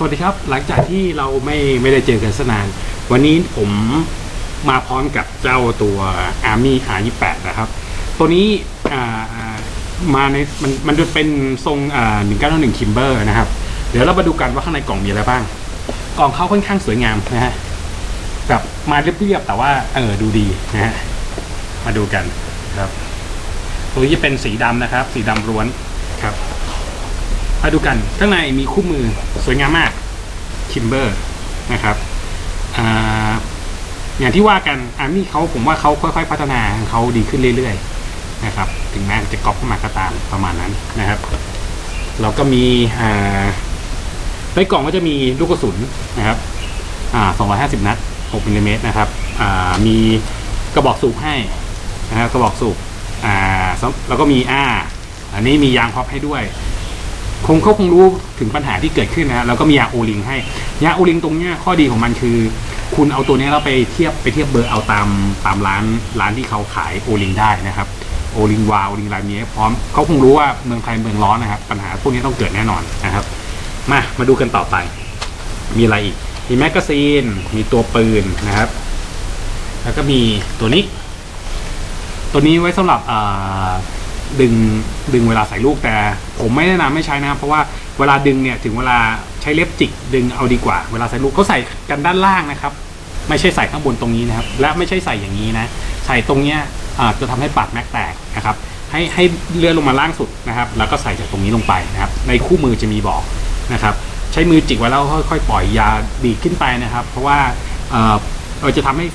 สวัสดีครับ หลังจากที่เราไม่ไม่ได้เจอกันสนาน วันนี้ผมมาพร้อมกับเจ้าตัว Army R28 นะครับ ตัวนี้มาในมันมันจะเป็นทรงอ่งก้า1911 Kimber นะครับ เดี๋ยวเรามาดูกันว่าข้างในกล่องมีอะไรบ้าง กล่องเขาค่อนข้างสวยงามนะฮะแบบมาเรียบๆแต่ว่าเออดูดีนะฮะมาดูกันครับ ตัวนี้จะเป็นสีดำนะครับ สีดำล้วน มาดูกันข้างในมีคู่มือสวยงามมากคิมเบอร์นะครับออย่างที่ว่ากันอาร์มี่เขาผมว่าเขาค่อยๆ พัฒนาเขาดีขึ้นเรื่อยๆนะครับถึงแม้จะก๊อปเข้ามาก็ตามประมาณนั้นนะครับเราก็มีในกล่องก็จะมีลูกกระสุนนะครับ250 นัด6มิลลิเมตรนะครับมีกระบอกสูบให้นะครับกระบอกสูบแล้วก็มีอ่าอันนี้มียางพับให้ด้วย คงเขาคงรู้ถึงปัญหาที่เกิดขึ้นนะแล้วก็มียาโอลิงให้ยาโอลิงตรงเนี้ยข้อดีของมันคือ คุณเอาตัวนี้เราไปเทียบไปเทียบเบอร์เอาตามตามร้านร้านที่เขาขายโอลิงได้นะครับโอลิงวาโอลิงอะไรนี้พร้อมเขาคงรู้ว่าเมืองไทยเมืองร้อนนะครับ ปัญหาพวกนี้ต้องเกิดแน่นอนนะครับ มามาดูกันต่อไป มีอะไรอีกมีแมกกาซีน มีตัวปืนนะครับ แล้วก็มีตัวนี้ ตัวนี้ไว้สำหรับดึง ดึงเวลาใส่ลูกแต่ ผมไม่แนะนำไม่ใช้นะครับเพราะว่าเวลาดึงเนี่ยถึงเวลาใช้เล็บจิกดึงเอาดีกว่า เวลาใส่ลูกเขาใส่กันด้านล่างนะครับ ไม่ใช่ใส่ข้างบนตรงนี้นะครับ และไม่ใช่ใส่อย่างนี้นะ ใส่ตรงเนี้ยจะทำให้ปากแม็กแตกนะครับ ให้ให้เลื่อนลงมาล่างสุดนะครับ แล้วก็ใส่จากตรงนี้ลงไปนะครับ ในคู่มือจะมีบอกนะครับ ใช้มือจิกไว้แล้วค่อยๆปล่อยยาดีขึ้นไปนะครับ เพราะว่าเราจะทำให้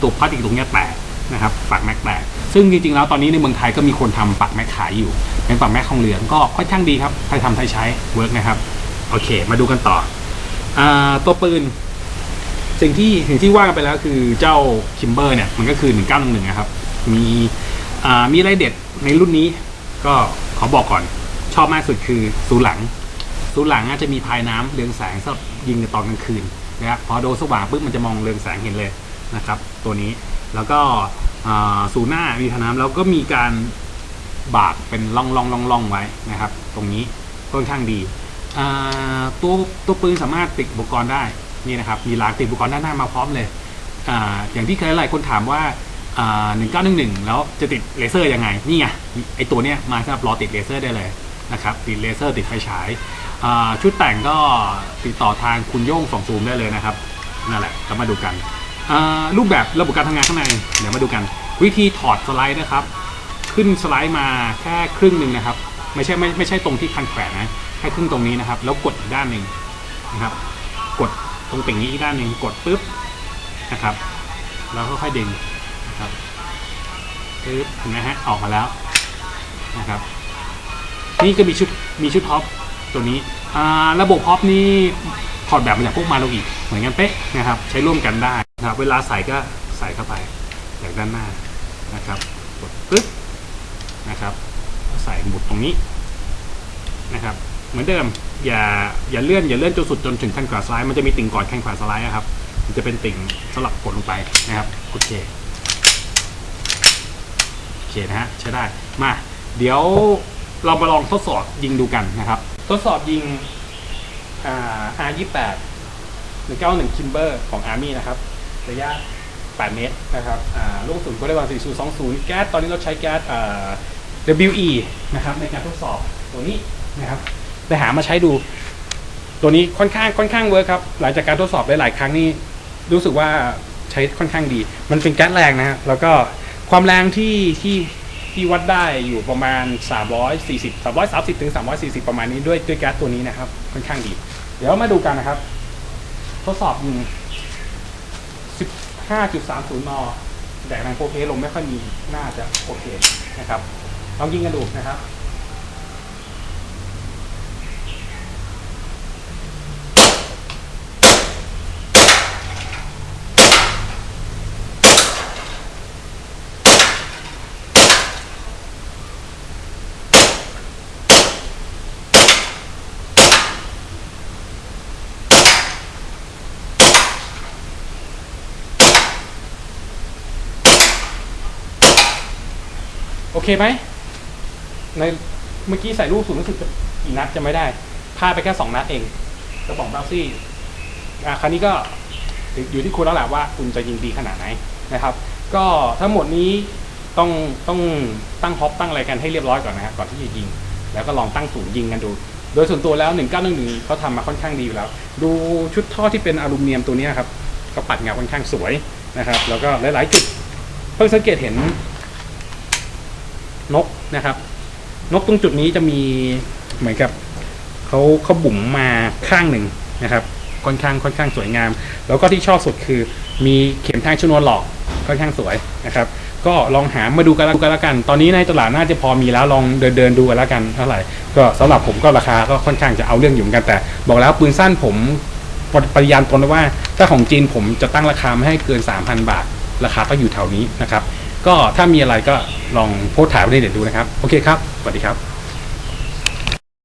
ตัวพลาสติกตรงนี้แตก นะครับปากแม็กแตกซึ่งจริงๆแล้วตอนนี้ในเมืองไทยก็มีคนทำปากแม็กขายอยู่เป็นปากแม็กทองเหลืองก็ค่อนข้างดีครับไทยทำไทยใช้เวิร์กนะครับโอเค มาดูกันต่ออตัวปืน สิ่งที่สิ่งที่ว่ากันไปแล้วคือเจ้าคิมเบอร์เนี่ยมันก็คือ1911นะครับ มีมีไรเด็ดในรุ่นนี้ ก็ขอบอกก่อนชอบมากสุดคือศูหลังศูหลังอาจจะมีพายน้ำเรืองแสงสำหรับยิงในตอนกลางคืนนะครับพอโดนสว่างปุ๊บมันจะมองเรืองแสงเห็นเลยนะครับ ตัวนี้แล้วก็ อ่าศูนย์หน้ามีพายน้ำแล้วก็มีการบากเป็นล่องล่องล่องล่องไว้นะครับ ตรงนี้ค่อนข้างดีตัวตัวปืนสามารถติดอุปกรณ์ได้นี่นะครับมีรางติดอุปกรณ์ด้านหน้ามาพร้อมเลยออย่างที่เคยหลายคนถามว่าอ่า1911แล้วจะติดเลเซอร์ยังไงนี่ไงไอตัวเนี้ยมาสำหรับรอติดเลเซอร์ได้เลยนะครับติดเลเซอร์ติดไฟฉายชุดแต่งก็ติดต่อทางคุณโย่งสองซูมได้เลยนะครับนั่นแหละก็มาดูกัน รูปแบบระบบการทำงานข้างใน เดี๋ยวมาดูกัน วิธีถอดสไลด์นะครับ ขึ้นสไลด์มาแค่ครึ่งหนึ่งนะครับ ไม่ใช่ไม่ไม่ใช่ตรงที่คันแขวนนะแค่ครึ่งตรงนี้นะครับ แล้วกดอีกด้านหนึ่งนะครับ กดตรงติ่งนี้อีกด้านหนึ่งกดปุ๊บนะครับแล้วค่อยๆดึงนะครับปึ๊บเห็นไหมฮะออกมาแล้วนะครับ นี่ก็มีชุดมีชุดท็อปตัวนี้ระบบท็อปนี่ถอดแบบมาจากพวกมาโลอีกเหมือนกันเป๊ะนะครับ ใช้ร่วมกันได้ นะเวลาใส่ก็ใส่เข้าไปจากด้านหน้านะครับกดปึ๊บนะครับใส่หมุดตรงนี้นะครับ เหมือนเดิมอย่าอย่าเลื่อนอย่าเลื่อนจนสุดจนถึงแข้งขวาซ้ายมันจะมีติ่งก่อนแข้งขวาสไลด์อะครับ มันจะเป็นติ่งสลับกดลงไปนะครับโอเคโอเคนะฮะใช้ได้มา เดี๋ยวเรามาลองทดสอบยิงดูกันนะครับ ทดสอบยิงอ่า R28 191 Kimber ของ Army นะครับ ระยะ 8 เมตรนะครับลูกกระสุนก็ได้วาง4020 แก๊สตอนนี้เราใช้แก๊สอ่า WE นะครับในการทดสอบตัวนี้นะครับไปหามาใช้ดู ตัวนี้ค่อนข้างค่อนข้างเวิร์คครับ หลังจากการทดสอบหลายครั้งนี่รู้สึกว่าใช้ค่อนข้างดี มันเป็นแก๊สแรงนะฮะแล้วก็ความแรงที่ที่ที่วัดได้อยู่ประมาณ 340 330ถึง340 ประมาณนี้ด้วยด้วยแก๊สตัวนี้นะครับ ค่อนข้างดี เดี๋ยวมาดูกันนะครับ ทดสอบยิง 5.30 นแต่แรงโพเพลงไม่ค่อยมี น่าจะโอเคนะครับ ลองยิงกันดูนะครับ โอเคไหมในเมื่อกี้ใส่ลูกศูนย์รู้สึกจะกี่นัดจะไม่ได้พลาดไปแค่สองนัดเองกระป๋องเบลซี่อ่าคราวนี้ก็อยู่ที่คุณแล้วแหละว่าคุณจะยิงดีขนาดไหนนะครับ ก็ทั้งหมดนี้ต้องต้องตั้งฮอปตั้งอะไรกันให้เรียบร้อยก่อนนะฮะก่อนที่จะยิง แล้วก็ลองตั้งศูนย์ยิงกันดู โดยส่วนตัวแล้ว 1911เขาทำมาค่อนข้างดีอยู่แล้ว ดูชุดท่อที่เป็นอลูมิเนียมตัวนี้ครับก็ปัดเงาค่อนข้างสวยนะครับ แล้วก็หลาย ๆ จุด เพิ่งสังเกตเห็น นกนะครับ นกตรงจุดนี้จะมีเหมือนกับเขาเขาบุ๋มมาข้างหนึ่งนะครับค่อนข้างค่อนข้างสวยงาม แล้วก็ที่ชอบสุดคือมีเข็มทางชนวนหลอกค่อนข้างสวยนะครับ ก็ลองหามาดูกันแล้วกัน ตอนนี้ในตลาดน่าจะพอมีแล้วลองเดินเดินดูกันแล้วกันเท่าไหร่ก็สำหรับผมก็ราคาก็ค่อนข้างจะเอาเรื่องอยู่เหมือนกันแต่ บอกแล้วปืนสั้นผมปริยานตนว่าถ้าของจีนผมจะตั้งราคาไม่ให้เกิน 3,000 บาท ราคาก็อยู่แถวนี้นะครับ ก็ถ้ามีอะไรก็ลองโพสต์ถามไว้ในเด็ตดูนะครับ โอเคครับ สวัสดีครับ